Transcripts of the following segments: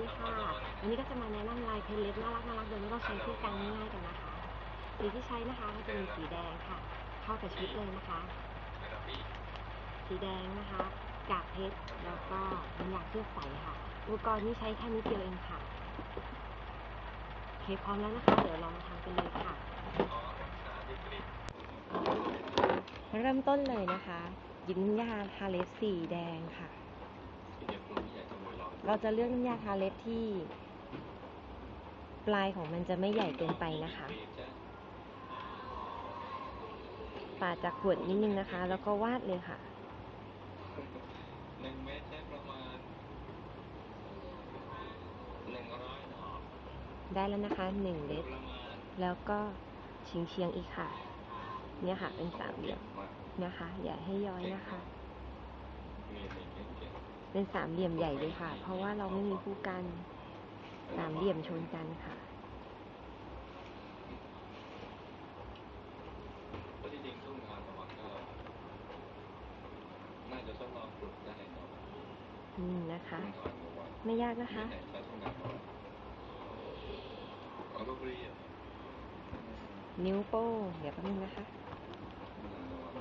ดีค่ะวันนี้ก็จะมาแนะนำลายเพนเล็บน่ารักน่ารักโดยไม่ต้องใช้เครื่องกลง่ายๆกันนะคะสีที่ใช้นะคะก็จะมีสีแดงค่ะ เข้ากับชุดเลยนะคะ สีแดงนะคะกากเพชรแล้วก็น้ำยาเคลือบใสค่ะ อุปกรณ์นี้ใช้แค่นิดเดียวเองค่ะโอเคพร้อมแล้วนะคะ เดี๋ยวเรามาทำกันเลยค่ะเริ่มต้นเลยนะคะ ยิบน้ำยาทาเล็บสีแดงค่ะ เราจะเลือกน้ำยาทาเล็บที่ ปลายของมันจะไม่ใหญ่เกินไปนะคะปาดจากขวดนิดนึงนะคะ แล้วก็วาดเลยค่ะหนึ่งเมตรใช้ประมาณหนึ่งร้อยหน่อได้แล้วนะคะหนึ่งเล็บประมาณแล้วก็เฉียงเฉียงๆอีกค่ะ เนี่ยค่ะเป็นสามเหลี่ยมมากนะคะ อย่าให้ย้อยนะคะมีหนึ่ง เมตรเจ็ดเป็นสามเหลี่ยมใหญ่เลยค่ะ เพราะว่าเราไม่มีคู่กัน สามเหลี่ยมชนกันค่ะก็ที่จริงทุ่งทานตะวันก็น่าจะทดลองปลูกได้เนาะอืมนะคะทุ่งทานตะวันไม่ยากนะคะมีไหนใช้ทุ่งทานตะวันเอาลูกเรียนนิ้วโป้งเดี๋ยวแป๊บนึงนะคะทุ่งทานตะวัน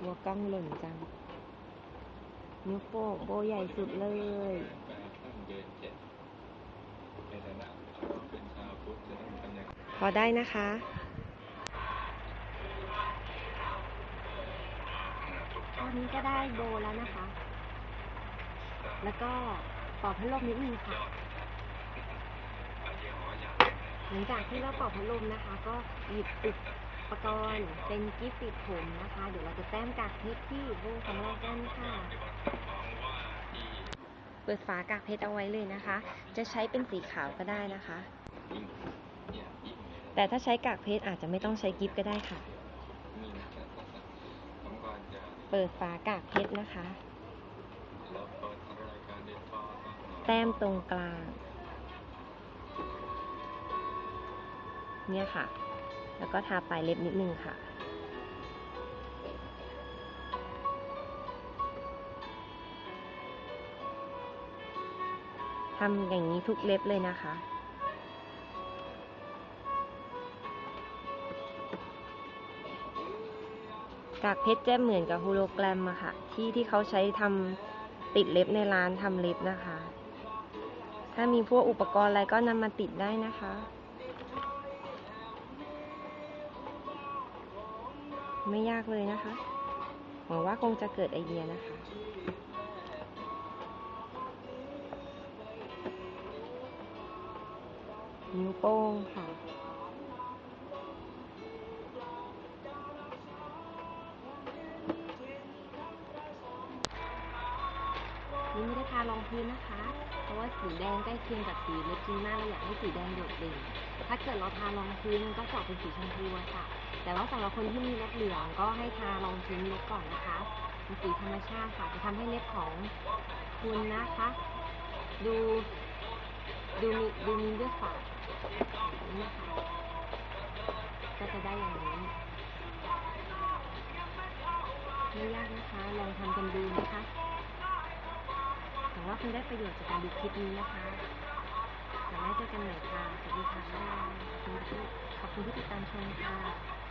หัวกล้องหล่นจัง นิ้วโป้งโบใหญ่สุดเลยแปดตั้งเดือนเจ็ดในฐานะเป็นชาวพุทธจะต้องทำยังไงพอได้นะคะถูกตต้อองนนี้ก็ได้โบแล้วนะคะ แล้วก็ปอกพัดลมนิดนึงค่ะ หลังจากที่เราปอกพัดลมนะคะ ก็หยิบอุปกรณ์เป็นกิ๊บติดผมนะคะ เดี๋ยวเราจะแต้มกากเพชรที่โบของเรากันค่ะ เปิดฝากากเพชรเอาไว้เลยนะคะ จะใช้เป็นสีขาวก็ได้นะคะ แต่ถ้าใช้กากเพชรอาจจะไม่ต้องใช้กิ๊บก็ได้ค่ะ เปิดฝากากเพชรนะคะ แต้มตรงกลาง เนี่ยค่ะ แล้วก็ทาปลายเล็บนิดนึงค่ะ ทำอย่างนี้ทุกเล็บเลยนะคะ กากเพชรจะเหมือนกับโฮโลแกรมอะค่ะ ที่ที่เขาใช้ทำติดเล็บในร้านทำเล็บนะคะ ถ้ามีพวกอุปกรณ์อะไรก็นำมาติดได้นะคะไม่ยากเลยนะคะ หวังว่าคงจะเกิดไอเดียนะคะ นิ้วโป้งค่ะ นี่ไม่ได้ทารองพื้นนะคะ เพราะว่าสีแดงใกล้เคียงกับสีเล็บจีน่าเราอยากให้สีแดงโดดเด่น ถ้าเกิดเราทารองพื้นมันก็จะออกเป็นสีชมพูอะค่ะ แต่ว่าสำหรับคนที่มีเล็บเหลืองก็ให้ทารองพื้นเล็บก่อนนะคะเป็นสีธรรมชาติค่ะ จะทำให้เล็บของคุณนะคะ ดูดูมีดูมีเลือดฝาด ก็จะได้อย่างนี้ไม่ยากนะคะ ลองทำกันดูนะคะ หวังว่าคุณได้ประโยชน์จากการดูคลิปนี้นะคะแล้วไว้เจอกันใหม่ค่ะสวัสดีค่ะขอบคุณที่ติดตามชมค่ะ